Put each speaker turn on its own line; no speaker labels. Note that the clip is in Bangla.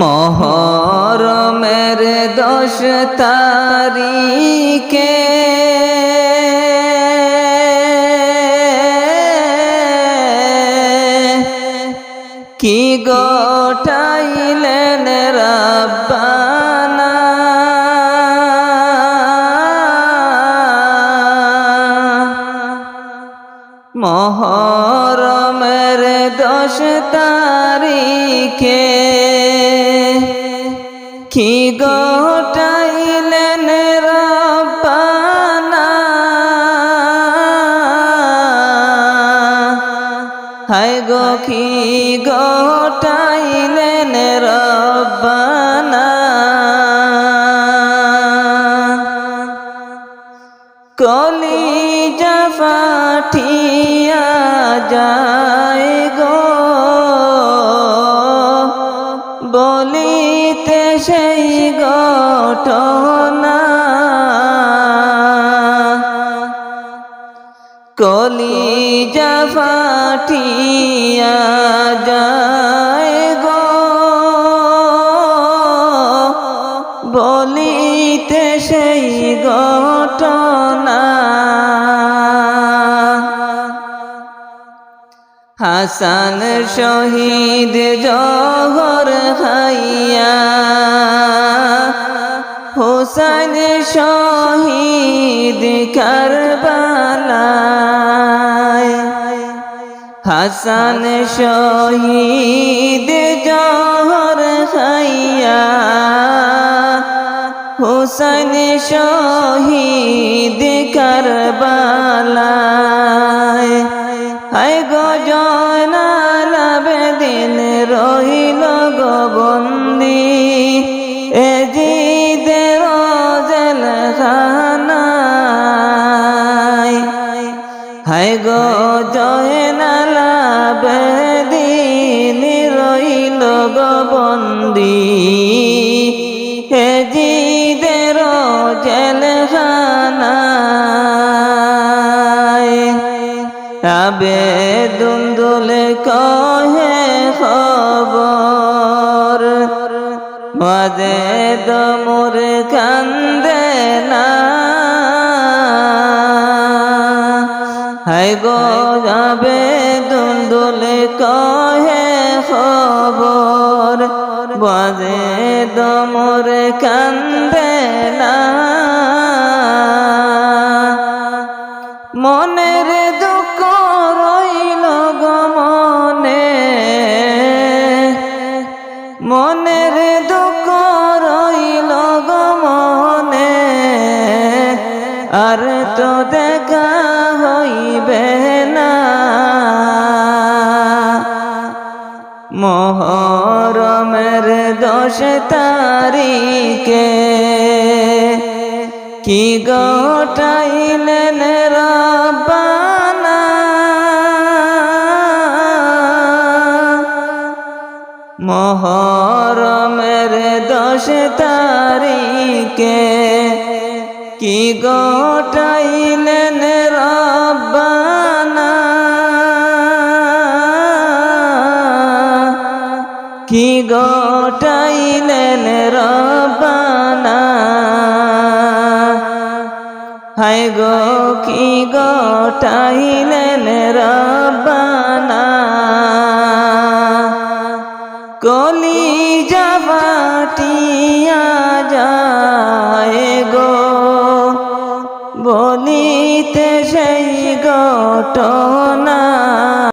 মহরমের দশ তারিখে। কি গোটাইলেন মহরমের দশ তারিখে কি গোটাইলেন রব্বানা? হায় গো কি গোটাইলেন রব্বানা? কলি ফাটিয়া যায় গো। বলিতে সেই ঘটনা। হাসান শহীদ জহর খাইয়া হুসাইন শহীদ কারবালায়। হাসান শহীদ জহর খাইয়া হুসাইন শহীদ কারবালায়। গো জয়নালাবে দিন রহিল গো বন্দি। এ জিদের জেল খানায় আবে দুন্দুলে কহে খবর। মাঝে দমুর কান্দে না হাই গো যাবে দুন্দুলে কহে খবর। বাজে দমুর কান্দে না। মনের দুঃখ রইল গো মনে। মনের দুঃখ রইল গো মনে। আর তো দশ তারিখে। কি গোটাইলেন রব্বানা? মহরমের দশ তারিখে কি গোটাইলেন কি গোটাইলেন রব্বানা? হায় গো, কি গোটাইলেন রব্বানা? কলি যাবাটিয়া যায় গো, বলিতে সেই ঘটনা